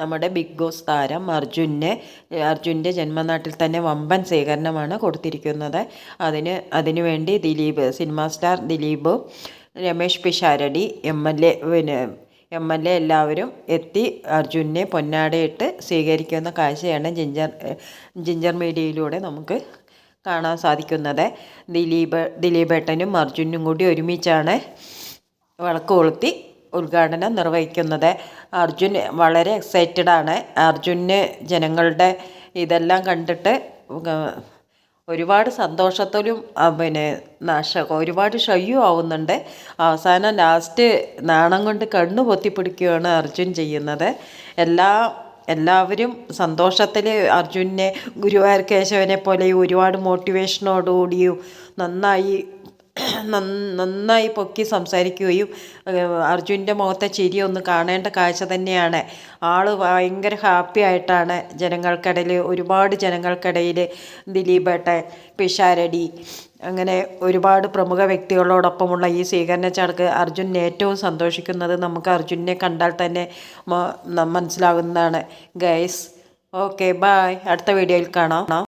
നമ്മുടെ big boss താരം അർജുനെ അർജുന്റെ ജന്മനാട്ടിൽ തന്നെ വമ്പൻ സ്വീകരണമാണ് കൊടുത്തിരിക്കുന്നത്. അതിന് അതിനുവേണ്ടി Dileep cinema star Dileep Ramesh Pisharody M L A പിന്നെ എം എൽ എ എല്ലാവരും എത്തി അർജുനെ പൊന്നാടയിട്ട് സ്വീകരിക്കുന്ന കാഴ്ചയാണ് ജിഞ്ചർ ജിഞ്ചർ മീഡിയയിലൂടെ നമുക്ക് കാണാൻ സാധിക്കുന്നത്. ദിലീപ് ദിലീപേട്ടനും അർജുനും കൂടി ഒരുമിച്ചാണ് വിളക്ക് കൊളുത്തി ഉദ്ഘാടനം നിർവഹിക്കുന്നത് അർജുൻ. വളരെ എക്സൈറ്റഡ് ആണ്. അർജുന് ജനങ്ങളുടെ ഇതെല്ലാം കണ്ടിട്ട് ഒരുപാട് സന്തോഷത്തിലും പിന്നെ നാശ ഒരുപാട് ഷയ്യും ആവുന്നുണ്ട്. അവസാനം ലാസ്റ്റ് നാണം കൊണ്ട് കണ്ണു പൊത്തിപ്പിടിക്കുകയാണ് അർജുൻ ചെയ്യുന്നത്. എല്ലാ എല്ലാവരും സന്തോഷത്തിൽ അർജുനെ ഗുരുവായൂർ കേശവനെ പോലെ ഒരുപാട് മോട്ടിവേഷനോടുകൂടിയും നന്നായി നന്നായി പൊക്കി സംസാരിക്കുകയും അർജുന്റെ മുഖത്തെ ചിരി ഒന്ന് കാണേണ്ട കാഴ്ച തന്നെയാണ്. ആൾ ഭയങ്കര ഹാപ്പി ആയിട്ടാണ് ജനങ്ങൾക്കിടയിൽ ഒരുപാട് ജനങ്ങൾക്കിടയിൽ ദിലീപേട്ടൻ പിഷാരടി അങ്ങനെ ഒരുപാട് പ്രമുഖ വ്യക്തികളോടൊപ്പമുള്ള ഈ സ്വീകരണ ചടക്ക് അർജുൻ ഏറ്റവും സന്തോഷിക്കുന്നത് നമുക്ക് അർജുനെ കണ്ടാൽ തന്നെ മനസ്സിലാകുന്നതാണ്. Guys okay bye. അടുത്ത വീഡിയോയിൽ കാണാം.